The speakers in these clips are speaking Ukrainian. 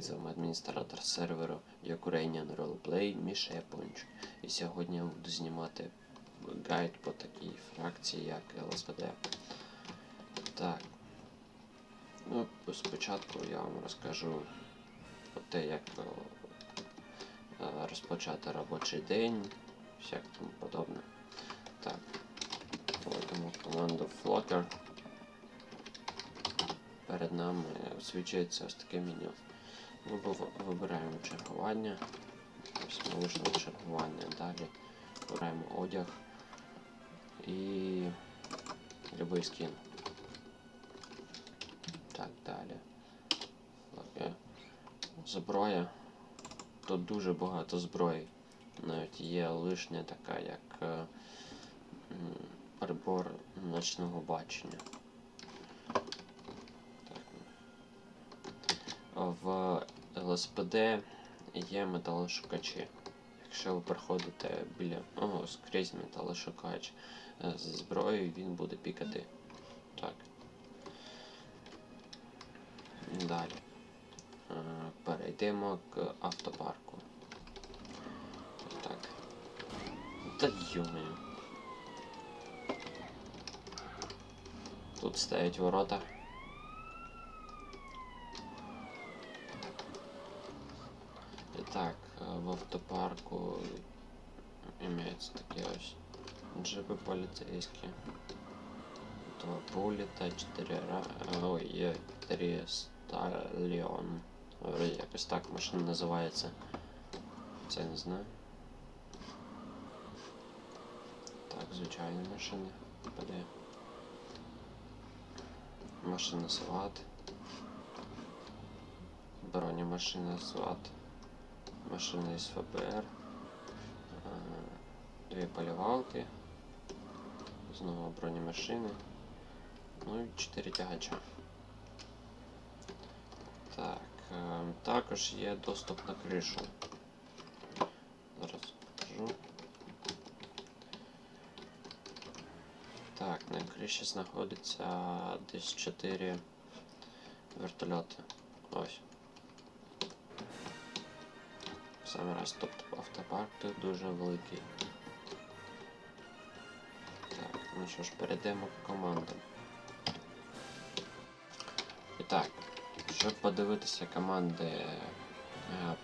Привіт, адміністратор серверу Ukrainian Roleplay Міша Япончик. І сьогодні я буду знімати гайд по такій фракції, як ЛСПД. Так. Ну, спочатку я вам розкажу про те, як е, розпочати робочий день, всяк тому подобне. Так. Вводимо команду Flocker перед нами освічується ось таке меню. Ми вибираємо чергування. Ось чергування. Далі вибираємо одяг і любий скін. Так, далі. Зброя. Тут дуже багато зброї. Навіть є лишня така, як е, прибор ночного бачення. Так. В ЛСПД є металошукачі. Якщо ви проходите біля о, скрізь металошукач е, з зброєю, він буде пікати. Так. Далі. Е, Перейдемо к автопарку. Так. Та йомаю. Тут стоять ворота. в автопарку имеются такие ось джипы полицейские. Два пуліта, 4 ра... Ой, є 3 сталіон. Вроде якось так машина називається. Це не знаю. Так, звичайні машини. Паде. Машина СВАТ. Бронемашина СВАТ. Машина із ФБР. е, Дві полівалки. Знову бронемашини. Ну і чотири тягача. Так, е, також є доступ на кришу. Зараз покажу. Так, на криші знаходиться десь 4 вертольоти. Ось. Саме раз, тобто автопарк тут дуже великий. Так, ну що ж, перейдемо к командам. І так, щоб подивитися команди е,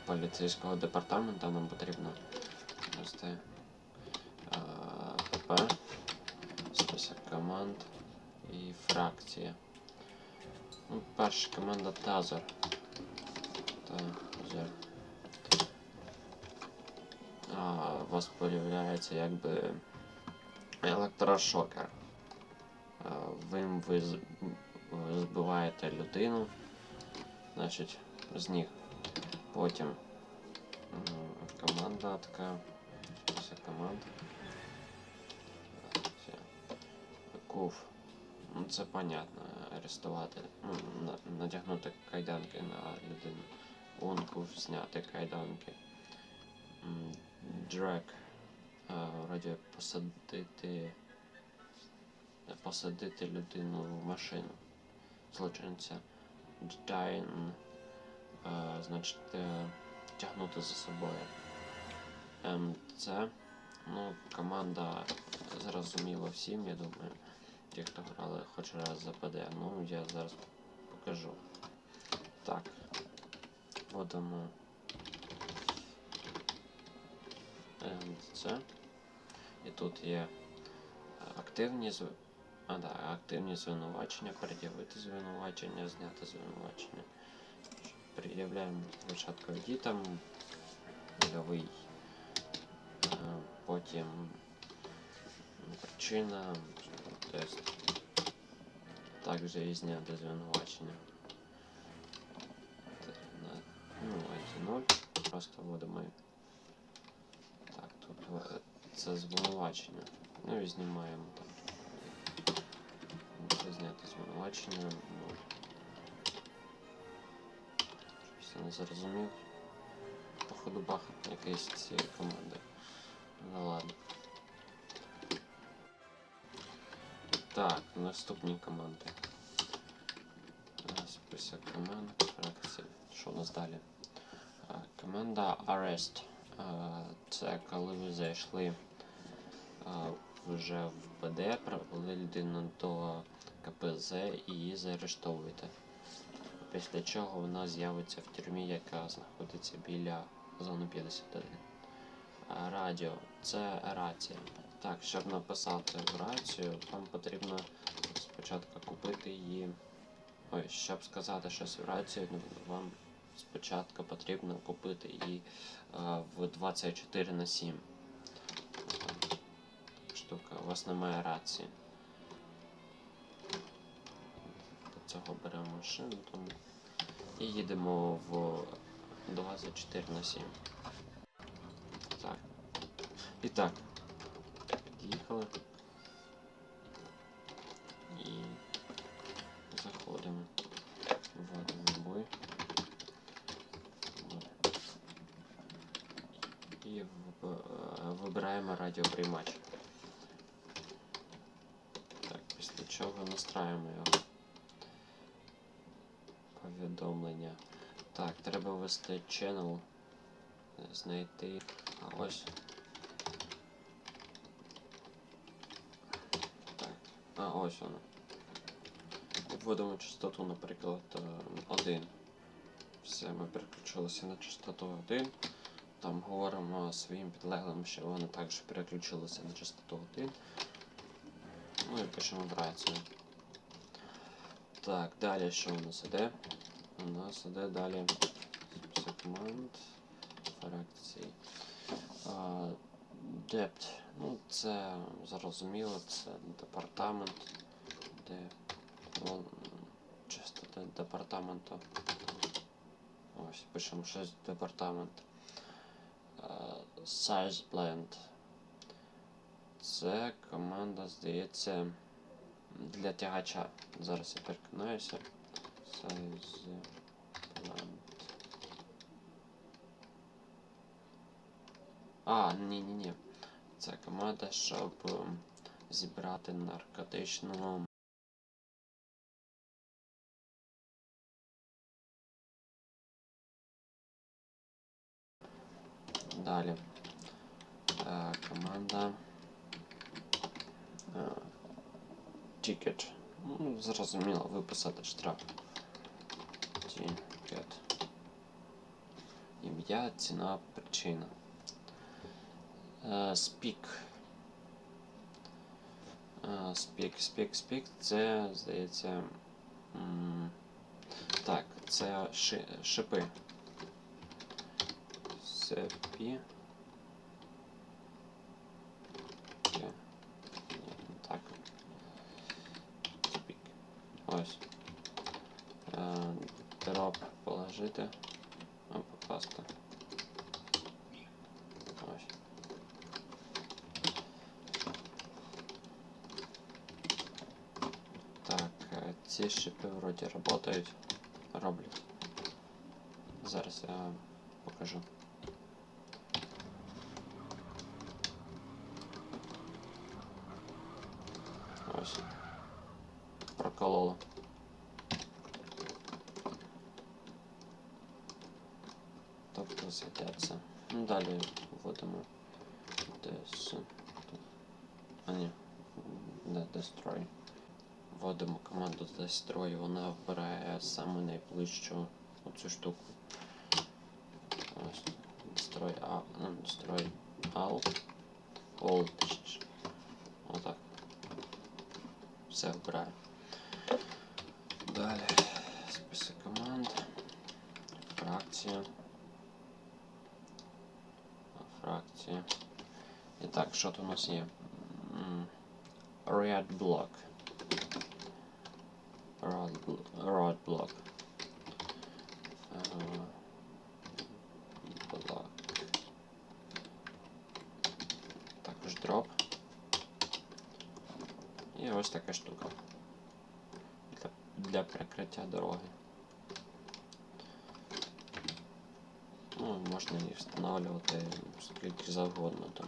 поліцейського департаменту, нам потрібно ввести е, ПП, список команд і фракція. Ну, перша команда Тазер. Тазер. А, у вас появляється якби електрошокер. Вим ви збиваєте людину, значить, з них. Потім команда така. Вся команда. Кув. Ну це понятно. Арестувати. Ну, на- надягнути кайданки на людину. Он кув зняти кайданки. А, Вроді посадити. Посадити людину в машину. Злочинця. Дайн. е, Значить, е, тягнути за собою. МЦ. Ну, команда зрозуміла всім, я думаю. Ті, хто грали хоч раз за ПД. Ну, я зараз покажу. Так. Вводимо МЦ. І тут є активні зв... а, да, активні звинувачення, пред'явити звинувачення, зняти звинувачення. Пред'являємо спочатку там нульовий, е, потім причина, тест. Також і зняти звинувачення. Ну, ID 0. Просто вводимо. Так, це звинувачення. Ну і знімаємо там. Це зняти звинувачення. Ну, Щось я не зрозумів. Походу бах якийсь цієї команди. Ну ладно. Так, наступні команди. Список команд, фракції. що у нас далі? Е, Команда Arrest. Це коли ви зайшли вже в ПД, провели людину до КПЗ і її заарештовуєте. Після чого вона з'явиться в тюрмі, яка знаходиться біля зони 51. Радіо це рація. Так, щоб написати в рацію, вам потрібно спочатку купити її. Ой, щоб сказати щось в рацію, ну, вам спочатку потрібно купити її е, в 24 на 7. Штука, у вас немає рації. Для цього беремо машину тому і їдемо в 24 на 7. Так. І так. Під'їхали. Радіоприймач. Так, після чого настраюємо його. Повідомлення. Так, треба ввести channel. Знайти. А ось. Так. А ось воно. Вводимо частоту, наприклад, 1. Все, ми переключилися на частоту 1. Там говоримо своїм підлеглим, що вони також переключилися на частоту 1. Ну і пишемо в рацію. Так, далі що у нас іде? У нас іде далі команд, фракцій. Депт. Ну, це зрозуміло, це департамент, де вон, частота департаменту. Ось, пишемо щось департамент. А, Size blend. Це команда, здається, для тягача. Зараз я переконаюся. Size blend. А, ні, ні, ні. Це команда, щоб зібрати наркотичну. Далі. Е, команда. Е, Ticket. Ну, зрозуміло, виписати штраф. Ticket. Ім'я, ціна, причина. Е, Speak. Е, Speak, speak, speak. Це, здається. Так, це ши, шипи. Сепі. Положити. А покласти. Так, ці шипи вроді работають. Роблять. Зараз я покажу. Ну, далі вводимо десь. А ні, не destroy. Вводимо команду destroy, вона вбирає саме найближчу оцю штуку. Ось. Destroy A, ну, destroy all. All. Отак. Все вбирає. Далі. Список команд. Фракція. Фракція. І так, що тут у нас є? М, Red block. Rod, bl- rod block. Е, Block. Також дроп. І ось така штука. Для, для прикриття дороги. можна її встановлювати скільки завгодно там.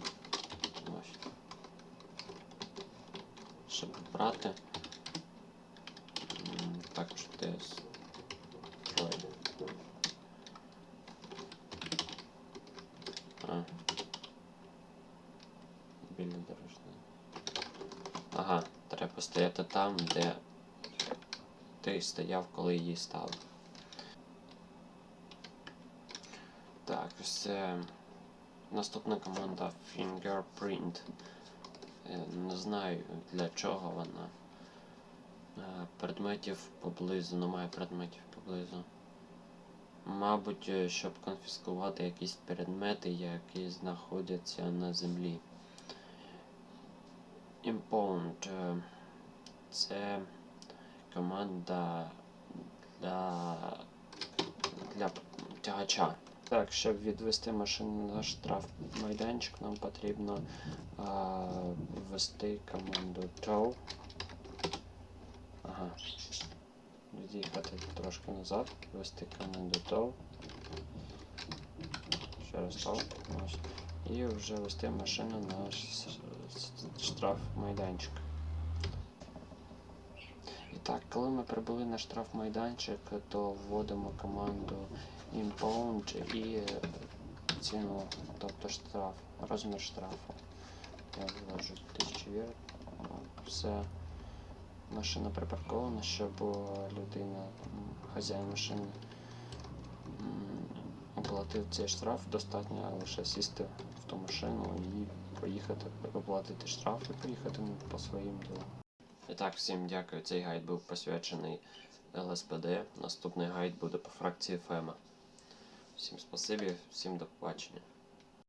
Ось. Щоб брати. Також TS. А. Біля дорожня. Ага, треба стояти там, де ти стояв, коли її ставив. Це наступна команда Fingerprint. Е, Не знаю для чого вона. Е, Предметів поблизу, немає предметів поблизу. Мабуть, е, щоб конфіскувати якісь предмети, які знаходяться на землі. Impound це команда для, для тягача. Так, щоб відвести машину на штраф майданчик, нам потрібно а, ввести команду tow. Ага. Від'їхати трошки назад, ввести команду tow. Ще раз tow. І вже ввести машину на штраф майданчик. І так, коли ми прибули на штраф майданчик, то вводимо команду impound і е, ціну, тобто штраф, розмір штрафу. Я ввожу 1000 євро. Все. Машина припаркована, щоб е, людина, хазяїн машини, оплатив цей штраф, достатньо лише сісти в ту машину і поїхати, оплатити штраф і поїхати по своїм ділам. І так, всім дякую. Цей гайд був посвячений ЛСПД. Наступний гайд буде по фракції ФЕМА. Всім спасибі, всім до побачення.